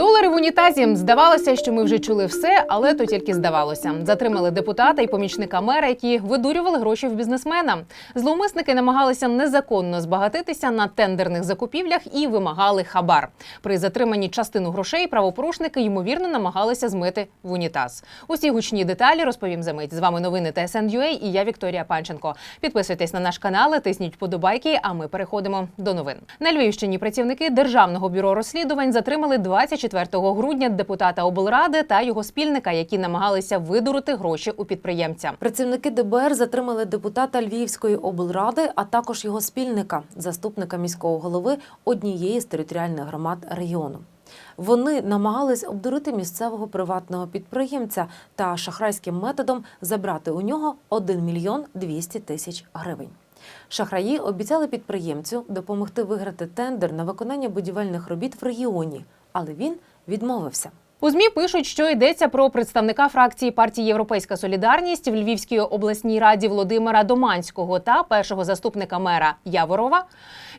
Долари в унітазі здавалося, що ми вже чули все, але то тільки здавалося. Затримали депутата і помічника мера, які видурювали гроші в бізнесмена. Зловмисники намагалися незаконно збагатитися на тендерних закупівлях і вимагали хабар. При затриманні частину грошей правопорушники ймовірно намагалися змити в унітаз. Усі гучні деталі розповім за мить. З вами новини ТСН.UA і я Вікторія Панченко. Підписуйтесь на наш канал, тисніть вподобайки. А ми переходимо до новин. На Львівщині працівники державного бюро розслідувань затримали 24 грудня депутата облради та його спільника, які намагалися видурити гроші у підприємця. Працівники ДБР затримали депутата Львівської облради, а також його спільника, заступника міського голови однієї з територіальних громад регіону. Вони намагались обдурити місцевого приватного підприємця та шахрайським методом забрати у нього 1 мільйон 200 тисяч гривень. Шахраї обіцяли підприємцю допомогти виграти тендер на виконання будівельних робіт в регіоні, але він відмовився. У змі пишуть, що йдеться про представника фракції партії Європейська Солідарність в Львівській обласній раді Володимира Доманського та першого заступника мера Яворова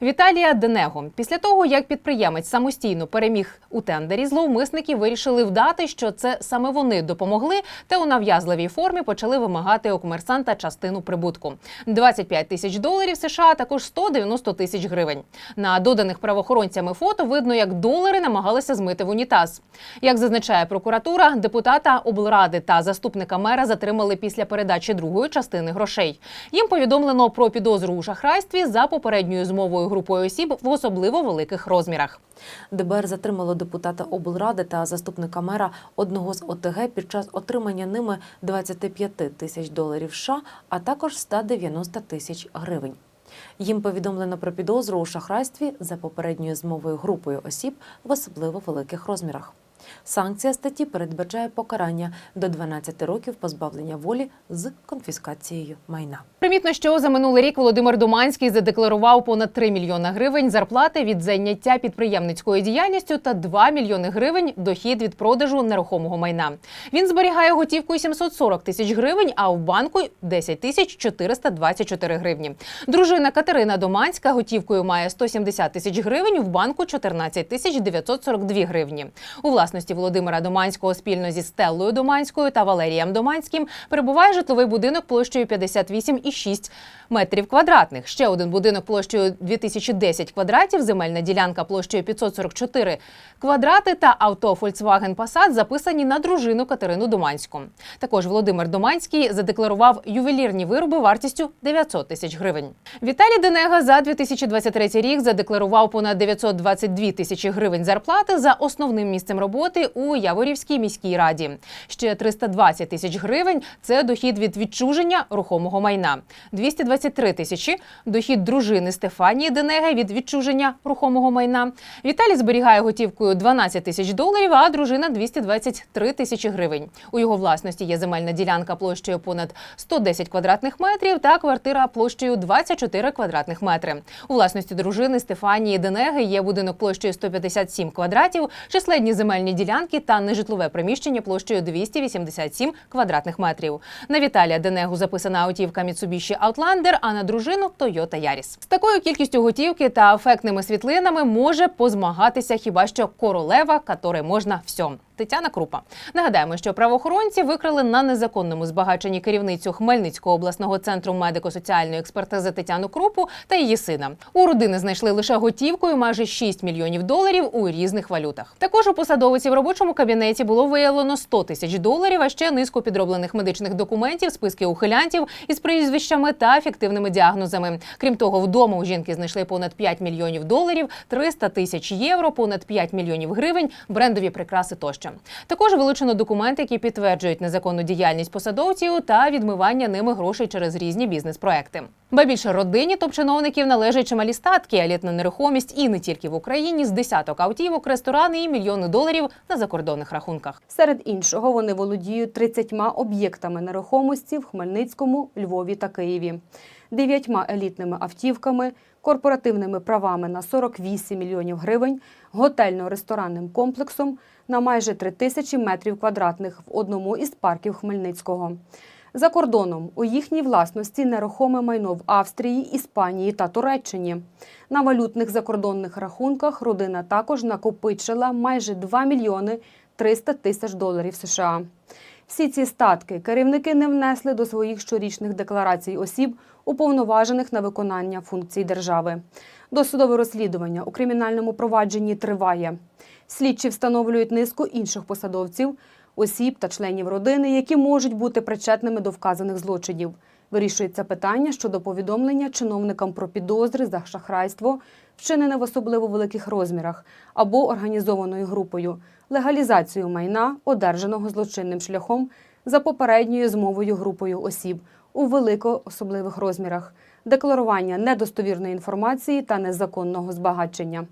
Віталія Денего. Після того, як підприємець самостійно переміг у тендері, зловмисники вирішили вдати, що це саме вони допомогли, та у нав'язливій формі почали вимагати у комерсанта частину прибутку: 25 тисяч доларів США, а також 190 тисяч гривень. На доданих правоохоронцями фото видно, як долари намагалися змити в унітаз. Як зазначає прокуратура, депутата облради та заступника мера затримали після передачі другої частини грошей. Їм повідомлено про підозру у шахрайстві за попередньою змовою групою осіб в особливо великих розмірах. ДБР затримало депутата облради та заступника мера одного з ОТГ під час отримання ними 25 тисяч доларів США, а також 190 тисяч гривень. Їм повідомлено про підозру у шахрайстві за попередньою змовою групою осіб в особливо великих розмірах. Санкція статті передбачає покарання до 12 років позбавлення волі з конфіскацією майна. Примітно, що за минулий рік Володимир Доманський задекларував понад 3 мільйона гривень зарплати від заняття підприємницькою діяльністю та 2 мільйони гривень дохід від продажу нерухомого майна. Він зберігає готівкою 740 тисяч гривень, а в банку 10 тисяч 424 гривні. Дружина Катерина Доманська готівкою має 170 тисяч гривень, в банку 14 тисяч 942 гривні. У власності Володимира Доманського спільно зі Стеллою Доманською та Валерієм Доманським перебуває житловий будинок площею 58,6 метрів квадратних. Ще один будинок площею 2010 квадратів, земельна ділянка площею 544 квадрати та авто Volkswagen Passat записані на дружину Катерину Доманську. Також Володимир Доманський задекларував ювелірні вироби вартістю 900 тисяч гривень. Віталій Денега за 2023 рік задекларував понад 922 тисячі гривень зарплати за основним місцем роботи у Яворівській міській раді. Ще 320 тисяч гривень це дохід від відчуження рухомого майна. 223 тисячі дохід дружини Стефанії Денеги від відчуження рухомого майна. Віталій зберігає готівкою 12 тисяч доларів, а дружина 223 тисячі гривень. У його власності є земельна ділянка площею понад 110 квадратних метрів та квартира площею 24 квадратних метри. У власності дружини Стефанії Денеги є будинок площею 157 квадратів, численні земельні ділянки та нежитлове приміщення площею 287 квадратних метрів. На Віталія Денегу записана автівка Mitsubishi Outlander, а на дружину Toyota Yaris. З такою кількістю готівки та ефектними світлинами може позмагатися хіба що королева, которой можна всьом. Тетяна Крупа. Нагадаємо, що правоохоронці викрили на незаконному збагаченні керівницю Хмельницького обласного центру медико-соціальної експертизи Тетяну Крупу та її сина. У родини знайшли лише готівкою майже 6 мільйонів доларів у різних валютах. Також у посадовиці в робочому кабінеті було виявлено 100 тисяч доларів, а ще низку підроблених медичних документів, списки ухилянтів із прізвищами та фіктивними діагнозами. Крім того, вдома у жінки знайшли понад 5 мільйонів доларів, 300 тисяч євро, понад 5 мільйонів гривень, брендові прикраси тощо. Також вилучено документи, які підтверджують незаконну діяльність посадовців та відмивання ними грошей через різні бізнес-проекти. Ба більше родині топ-чиновників належать чималі статки, елітна нерухомість і не тільки в Україні з десяток автівок, ресторани і мільйони доларів на закордонних рахунках. Серед іншого, вони володіють 30 об'єктами нерухомості в Хмельницькому, Львові та Києві, дев'ятьма елітними автівками, корпоративними правами на 48 мільйонів гривень, готельно-ресторанним комплексом на майже 3 тисячі метрів квадратних в одному із парків Хмельницького. За кордоном у їхній власності нерухоме майно в Австрії, Іспанії та Туреччині. На валютних закордонних рахунках родина також накопичила майже 2 мільйони 300 тисяч доларів США. Всі ці статки керівники не внесли до своїх щорічних декларацій осіб, уповноважених на виконання функцій держави. Досудове розслідування у кримінальному провадженні триває. Слідчі встановлюють низку інших посадовців, осіб та членів родини, які можуть бути причетними до вказаних злочинів. Вирішується питання щодо повідомлення чиновникам про підозри за шахрайство, вчинене в особливо великих розмірах, або організованою групою, легалізацію майна, одержаного злочинним шляхом за попередньою змовою групою осіб у великоособливих розмірах, декларування недостовірної інформації та незаконного збагачення.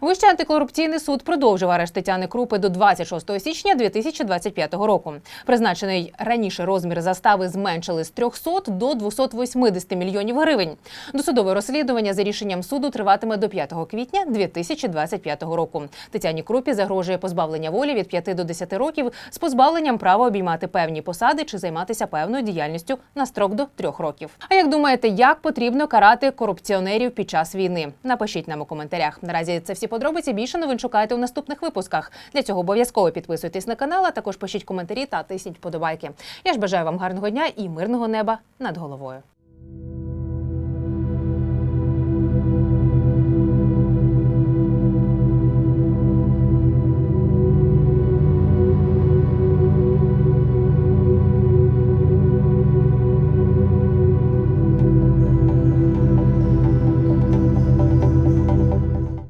Вищий антикорупційний суд продовжив арешт Тетяни Крупи до 26 січня 2025 року. Призначений раніше розмір застави зменшили з 300 до 280 мільйонів гривень. Досудове розслідування за рішенням суду триватиме до 5 квітня 2025 року. Тетяні Крупі загрожує позбавлення волі від 5 до 10 років з позбавленням права обіймати певні посади чи займатися певною діяльністю на строк до 3 років. А як думаєте, як потрібно карати корупціонерів під час війни? Напишіть нам у коментарях. Наразі це всі подробиці. Більше новин шукайте у наступних випусках. Для цього обов'язково підписуйтесь на канал, а також пишіть коментарі та тисніть подобайки. Я ж бажаю вам гарного дня і мирного неба над головою.